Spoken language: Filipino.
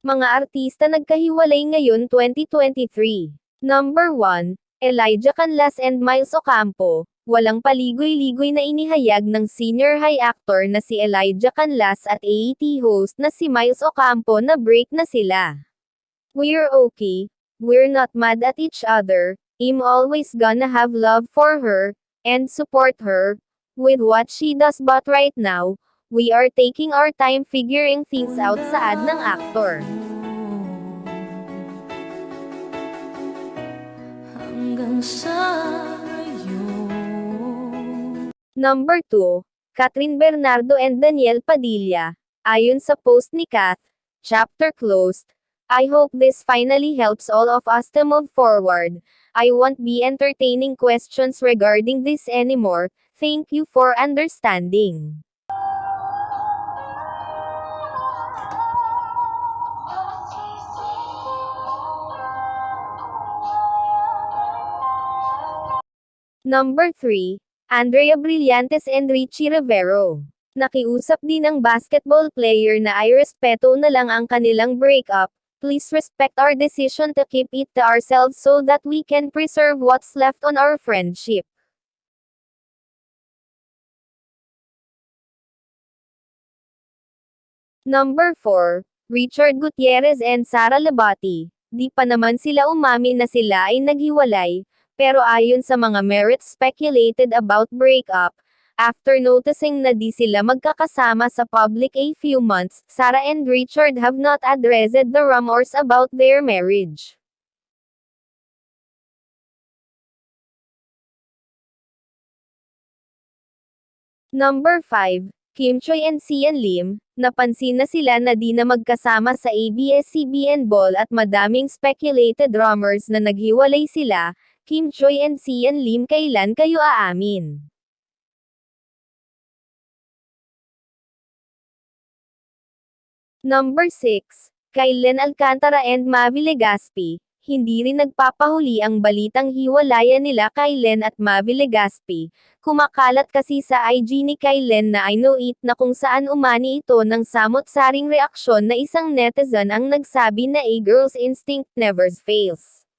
Mga artista nagkahiwalay ngayon 2023. Number 1, Elijah Canlas and Miles Ocampo. Walang paligoy-ligoy na inihayag ng senior high actor na si Elijah Canlas at AET host na si Miles Ocampo na break na sila. We're okay. We're not mad at each other. I'm always gonna have love for her, and support her, with what she does but right now, we are taking our time figuring things out sa ad ng actor. hanggang sa'yo. Number 2, Catherine Bernardo and Daniel Padilla. Ayon sa post ni Kath, chapter closed. I hope this finally helps all of us to move forward. I won't be entertaining questions regarding this anymore. Thank you for understanding. Number 3, Andrea Brillantes and Richie Rivero. Nakiusap din ang basketball player na ay respeto na lang ang kanilang breakup. Please respect our decision to keep it to ourselves so that we can preserve what's left on our friendship. Number 4, Richard Gutierrez and Sara Labati. Di pa naman sila umamin na sila ay naghiwalay, pero ayon sa mga merits speculated about breakup, after noticing na di sila magkakasama sa public a few months, Sarah and Richard have not addressed the rumors about their marriage. Number 5, Kim Choi and Sian Lim, napansin na sila na di na magkasama sa ABS-CBN Ball at madaming speculated rumors na naghiwalay sila, Kim Choi and Sian Lim kailan kayo aamin? Number 6. Kailan Alcantara and Mavi Legaspi. Hindi rin nagpapahuli ang balitang hiwalayan nila Kylen at Mavi Legaspi. Kumakalat kasi sa IG ni Kylen na I know it na kung saan umani ito ng samot-saring reaksyon na isang netizen ang nagsabi na a girl's instinct never fails.